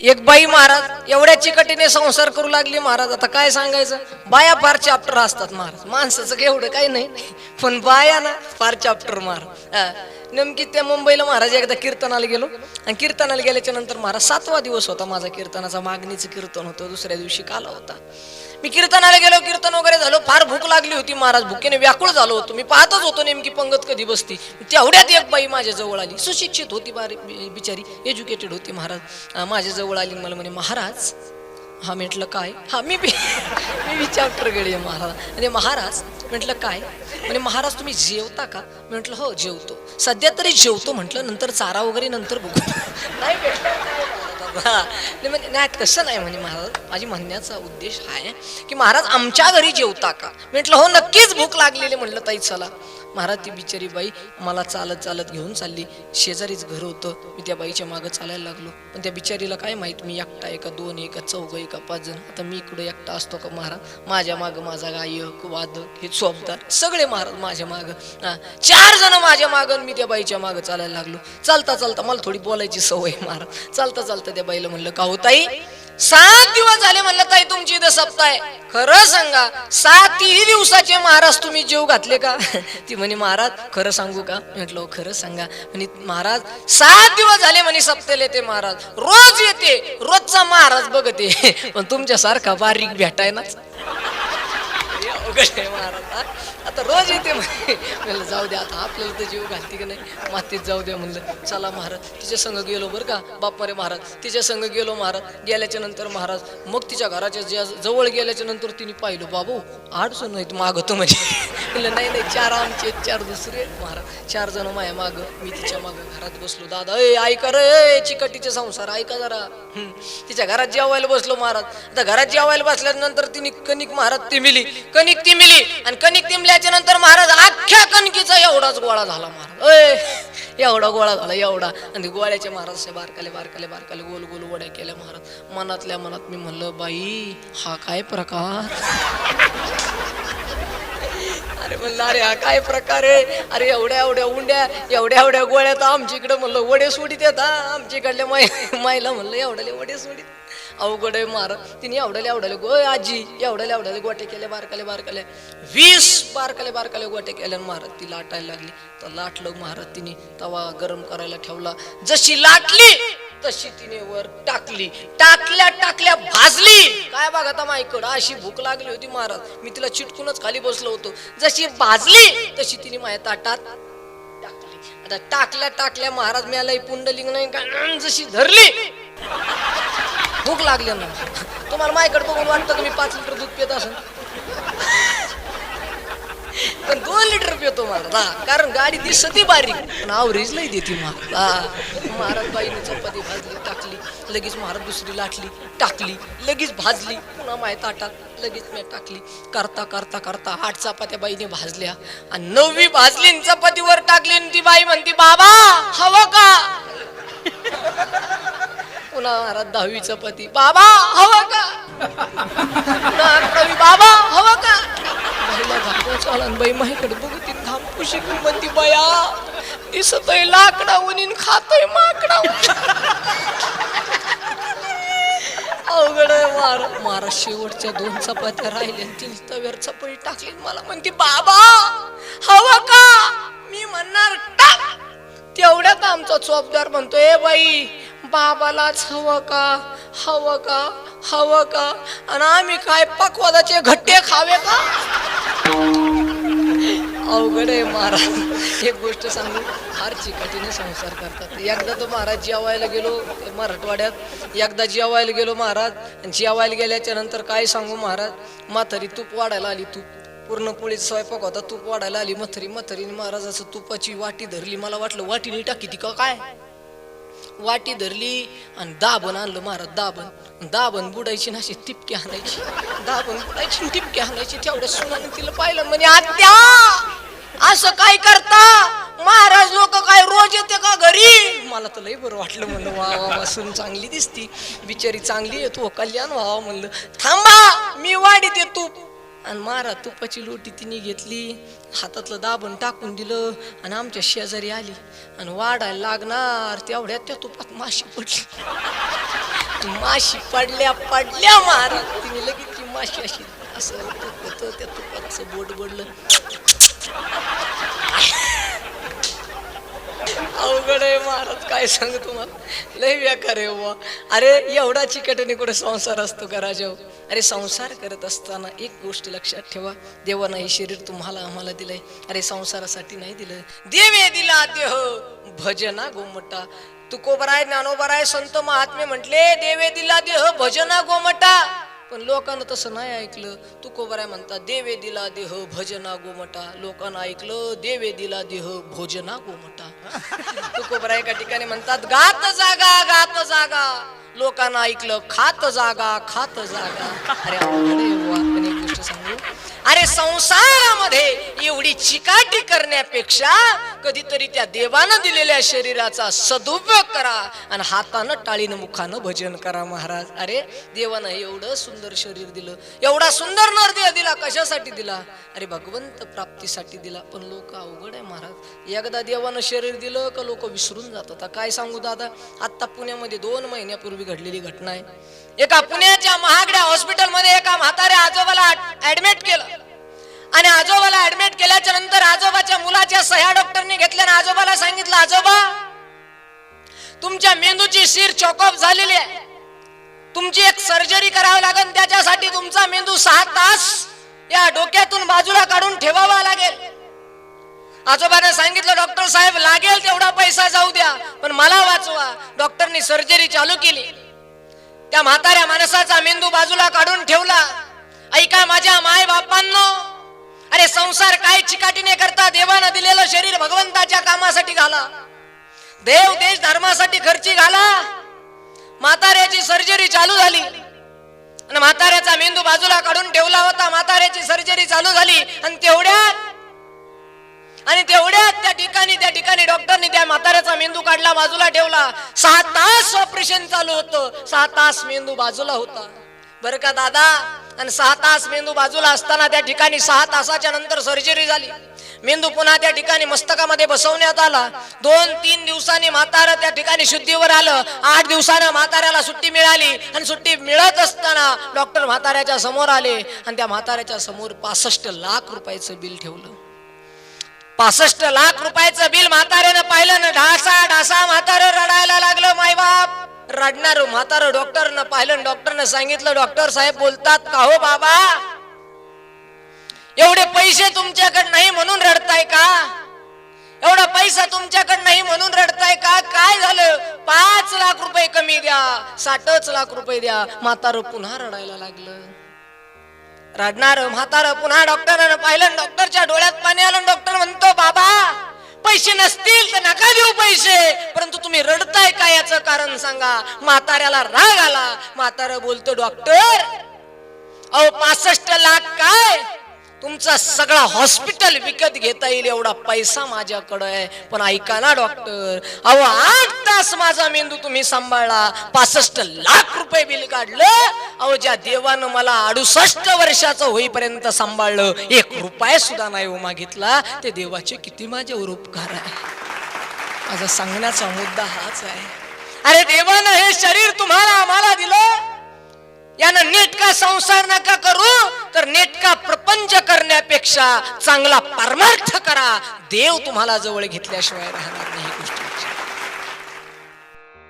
एक बाई महाराज एवढ्या चिकटीने संसार करू लागली महाराज. आता काय सांगायचं? बाया फार चॅप्टर असतात महाराज. माणसाचं एवढं काही नाही. पण बाया ना फार चॅप्टर महाराज. नेमकी त्या मुंबईला महाराज एकदा कीर्तनाला गेलो. आणि कीर्तनाला गेल्याच्यानंतर महाराज सातवा दिवस होता माझा कीर्तनाचा. मागणीचं कीर्तन होतं दुसऱ्या दिवशी काला होता. मी कीर्तनाला गेलो कीर्तन वगैरे झालो. फार भूक लागली होती महाराज भुकेने व्याकुळ झालो होतो. मी पाहतच होतो नेमकी पंगत कधी बसती. तेवढ्यात एक बाई माझ्या जवळ आली. सुशिक्षित होती बारी बिचारी. एज्युकेटेड होती महाराज. माझ्याजवळ माझ्या जवळ आली मला म्हणे महाराज हा म्हटलं काय? हा मी मी विचार प्रगडे महाराज. आणि महाराज म्हटलं काय? म्हणजे महाराज तुम्ही जेवता का? मी म्हटलं हो जेवतो. सध्या तरी जेवतो म्हटलं नंतर चारा वगैरे नंतर बघू. नाही भेटलं नाही म्हणजे नाही तसं नाही म्हणजे महाराज. माझी म्हणण्याचा उद्देश हा आहे की महाराज आमच्या घरी जेवता का? मी म्हटलं हो नक्कीच भूक लागलेली म्हटलं ताई चला. महाराज ती बिचारी बाई मला चालत चालत घेऊन चालली. शेजारीच घर होतं. मी त्या बाईच्या मागं चालायला लागलो. पण त्या बिचारीला काय माहीत मी एकटा एका दोन एका चौघ एका पाच जण. आता मी इकडं एकटा असतो का महाराज? माझ्या मागं माझा गायक वादक हे सोबदार सगळे महाराज माझ्या मागं. हा चार जण माझ्या मागं मी त्या बाईच्या मागं चालायला लागलो. चालता चालता मला थोडी बोलायची सवय महाराज. चालता चालता त्या बाईला म्हणलं का हो सात दिवस झाले म्हणलं ताई तुमची इथं सप्ताह आहे. खरं सांगा सातही दिवसाचे महाराज तुम्ही जेव घातले का? ती म्हणे महाराज खरं सांगू का? म्हटलं "हो, खरं सांगा. म्हणे महाराज सात दिवस झाले म्हणे सप्तेल येते महाराज. रोज येते रोजचा महाराज बघते. पण तुमच्यासारखा बारीक भेटाय ना महाराज? आता रोज येते म्हणलं जाऊ द्या आता आपल्याला तर जीव घालते की नाही? मातीत जाऊ द्या म्हणलं चला महाराज तिच्या संग गेलो बरं का. बाप्पा महाराज तिच्या संग गेलो महाराज. गेल्याच्यानंतर महाराज मग तिच्या घराच्या ज्या जवळ गेल्याच्यानंतर तिने पाहिलं बाबू आठ नाहीत आहेत मागं म्हणजे. म्हणलं नाही नाही चार आमचे चार दुसरे आहेत महाराज. चार जण माया मागं मी तिच्या मागं घरात बसलो. दादा ए ऐका रे चिकटीचे संसार ऐका जरा. हम्म. तिच्या घरात जेवायला बसलो महाराज. आता घरात जेवायला बसल्यानंतर तिने कणिक महाराज तिमिली कणिक तिमिली आणि कणिक तिमल्या तिमल्याच्या नंतर महाराज अख्ख्या कणकीचा एवढाच गोळा झाला महाराज. अय एवढा गोळा झाला एवढा. आणि गोळ्याचे महाराज बारकाले बारकाले बारकाले गोल गोल वड्या केल्या महाराज. मनातल्या मनात मी म्हणलं बाई हा काय प्रकार? अरे म्हणलं अरे हा काय प्रकार आहे? अरे एवढ्या एवढ्या उंड्या एवढ्या एवढ्या गोळ्या तर आमच्या इकडं म्हणलं वडे सोडीत येतात. आमच्या इकडल्या माय मायला म्हणलं एवढ्याले वडे सोडीत अवघड आहे मार. तिने एवढ्याले आवडले गो आजी एवढ्याले एवढ्याले गोटे केले बारकाले बारकाले. वीस बारकाले बारकाले गोटे केले आणि महाराज ती लाटायला लागली. तर लाटलं महाराज तिने तवा गरम करायला ठेवला. जशी लाटली तशी तिने वर टाकली. टाकल्या टाकल्या भाजली. काय बघा आता माईकडं? अशी भूक लागली होती महाराज मी तिला चिटकूनच खाली बसलो होतो. जशी भाजली तशी तिने माझ्या ताटात टाकली. आता टाकल्या टाकल्या महाराज मिळाला पुंडलिंग नाही का? जशी धरली. भूक लागली ना तुम्हाला माझ्याकडे बघून वाटतं की मी पाच लिटर दूध पित असेल पण दोन लिटर पितो मला कारण गाडी दिसती बारीक. पण आवरेज लई देते मला महाराज बाईने चपाती भाजली टाकली. लगेच महाराज दुसरी लाटली टाकली. लगेच भाजली पुन्हा माय ताटात लगेच मी टाकली. करता करता करता आठ चपात्या बाईने भाजल्या. आणि नववी भाजली आणि चपातीवर टाकली आणि ती बाई म्हणती बाबा हवं का? पुन्हा महाराज दहावी चपाती बाबा हवं का? पुन्हा अकरावी बाबा हवं का? बाईला घाबरून चाला बाई माझ्याकडे बघू ती घाम पुशी म्हणती बया दिसतोय लाकडा उनीन खातोय माकडा अवघड आहे मार मारा शेवटच्या दोन चपात्या राहिल्या आणि तिने तव्यावर चपाती टाकली आणि मला म्हणते बाबा हवं का? मी म्हणणार टाक. तेवढ्यात आमचा चोपदार म्हणतो "ए बाई बाबालाच हवं का? हवं का? हवं का? आणि आम्ही काय पकवादाचे घट्टे खावे का? अवघड आहे महाराज. एक गोष्ट सांगू फार चिकाटीने संसार करतात. एकदा तो महाराज जेवायला गेलो मराठवाड्यात. एकदा जेवायला गेलो महाराज आणि जेवायला गेल्याच्यानंतर काय सांगू महाराज? म्हातारी तूप वाढायला आली तूप. पूर्णपोळी स्वयंपाक होता तूप वाढायला आली मथरी मथरीने महाराजाचं तुपाची वाटी धरली. मला वाटलं वाटीने टाकी ती का काय? वाटी धरली आणि दाबण आणलं महाराज दाबण दाबण बुडायची ना टिपकी आणायची. दाबण बुडायची आणि टिपकी आणायची. तेवढ्या सुनानं तिला पाहिलं म्हणे आत्या असं काय करता? महाराज लोक काय रोज येते का घरी? मला तर लई बरं वाटलं म्हणलं वा वा वासून चांगली दिसती. बिचारी चांगली आहे तू कल्याण व्हावा म्हणलं. थांबा मी वाढीत येतो आणि मारा तुपाची लोटी तिने घेतली हातातलं दाबण टाकून दिलं आणि आमच्या शेजारी आली. आणि वाढायला लागणार तेवढ्यात त्या तुपात माशी पडली. माशी पडल्या पडल्या मारा. तिने लगेच ती माशी अशी असं होतं त्या तुपात असं बोट बडलं अवघड आहे महाराज काय सांगू तुम्हाला? लय व्याकार आहे बुवा. अरे एवढा चिकटने कुठे संसार असतो का राजाव अरे संसार करत असताना एक गोष्ट लक्षात ठेवा. देवानं हे शरीर तुम्हाला आम्हाला दिलंय. अरे संसारासाठी नाही दिलं. देवे दिला देह भजना गोमटा. तुकोबराय ज्ञानोबराय संत महात्मे म्हटले देवे दिला देह भजना गोमटा. पण लोकांना तसं नाही ऐकलं. तुकोबराय म्हणतात देवे दिला देह भजना गोमटा. लोकांना ऐकलं देवे दिला देह भोजना गोमटा. तुकोबराय एका ठिकाणी म्हणतात गात जागा गात जागा. लोकांना ऐकलं खात जागा खात जागा. अरे गोष्ट सांगू? अरे संसारामध्ये एवढी चिकाटी करण्यापेक्षा कधीतरी त्या देवानं दिलेल्या शरीराचा सदुपयोग करा आणि हातानं टाळीनं मुखानं भजन करा महाराज. अरे देवानं एवढं सुंदर शरीर दिलं एवढा सुंदर नरदेह दिला कशासाठी दिला? अरे भगवंत प्राप्तीसाठी दिला. पण लोक अवघड आहे महाराज. एकदा देवानं शरीर दिलं का लोक विसरून जातात. आता काय सांगू दादा? आता पुण्यामध्ये दोन महिन्यापूर्वी घडलेली घटना आहे. एका पुण्याच्या महागड्या हॉस्पिटलमध्ये एका म्हाताऱ्या आजोबाला ऍडमिट केलं. आणि आजोबाला ऍडमिट केल्याच्यानंतर आजोबाच्या मुलाच्या सह्या डॉक्टरने घेतल्या आणि आजोबाला सांगितलं आजोबा तुमच्या मेंदूची शिर चॉकअप झालेली आहे. तुमची एक सर्जरी करावी लागेल त्याच्यासाठी तुमचा मेंदू सहा तास या डोक्यातून बाजूला काढून ठेवावा लागेल. आजोबाने सांगितलं डॉक्टर साहेब लागेल तेवढा पैसा जाऊ द्या पण मला वाचवा. डॉक्टरनी सर्जरी चालू केली. त्या म्हाताऱ्या माणसाचा मेंदू बाजूला काढून ठेवला. ऐका माझ्या माय बापांनो अरे संसार काय चिकाटीने करता देवानं दिलेलं शरीर भगवंताच्या कामासाठी घाला. देव देश धर्मासाठी खर्ची घाला. म्हाताऱ्याची सर्जरी चालू झाली. आणि म्हाताऱ्याचा मेंदू बाजूला काढून ठेवला होता. म्हाताऱ्याची सर्जरी चालू झाली. आणि तेवढ्यात आणि तेवढ्यात त्या ठिकाणी त्या ठिकाणी डॉक्टरनी त्या म्हाताऱ्याचा मेंदू काढला बाजूला ठेवला. सहा तास ऑपरेशन चालू होतं. सहा तास मेंदू बाजूला होता. बरं का दादा? आणि सहा तास मेंदू बाजूला असताना त्या ठिकाणी सहा तासाच्या नंतर सर्जरी झाली. मेंदू पुन्हा त्या ठिकाणी मस्तकामध्ये बसवण्यात आला. दोन तीन दिवसांनी म्हातारं त्या ठिकाणी शुद्धीवर आलं. आठ दिवसानं म्हाताऱ्याला सुट्टी मिळाली. आणि सुट्टी मिळत असताना डॉक्टर म्हाताऱ्याच्या समोर आले. आणि त्या म्हाताऱ्याच्या समोर पासष्ट लाख रुपयाचं बिल ठेवलं. पासष्ट लाख रुपयाचं बिल म्हाताऱ्यानं पाहिलं ना ढासा ढासा म्हातारं रडायला लागलं. मायबाप! रडणार म्हातारं डॉक्टरनं पाहिलं डॉक्टरनं सांगितलं डॉक्टर साहेब बोलतात का हो बाबा? एवढे पैसे तुमच्याकडे नाही म्हणून रडताय का? एवढा पैसा तुमच्याकडे नाही म्हणून रडताय का? काय झालं? पाच लाख रुपये कमी द्या साठच लाख रुपये द्या. म्हातारं पुन्हा रडायला लागलं. रडणार म्हातार पुन्हा डॉक्टरानं पाहिलं डॉक्टरच्या डोळ्यात पाणी आलं डॉक्टर म्हणतो बाबा पैसे नसतील तर नका देऊ पैसे. परंतु तुम्ही रडताय का याचं कारण सांगा. म्हाताऱ्याला राग आला. म्हातार बोलतो डॉक्टर अहो पासष्ट लाख काय? तुमचा सगळा हॉस्पिटल विकत घेता येईल एवढा पैसा माझ्याकडे आहे. पण ऐका ना डॉक्टर अहो आठ तास माझा मेंदू तुम्ही सांभाळला. पासष्ट लाख रुपये बिल काढलं. अहो ज्या देवानं मला अडुसष्ट वर्षाचं होईपर्यंत सांभाळलं एक रुपया सुद्धा नाही हो मागितला ते देवाचे किती माझ्यावर उपकार आहे. माझा सांगण्याचा मुद्दा हाच आहे. अरे देवानं हे शरीर तुम्हाला आम्हाला दिलं. यानं नेटका संसार नका करू तर नेटका प्रपंच करण्यापेक्षा चांगला परमार्थ करा. देव तुम्हाला जवळ घेतल्याशिवाय राहणार नाही गोष्ट.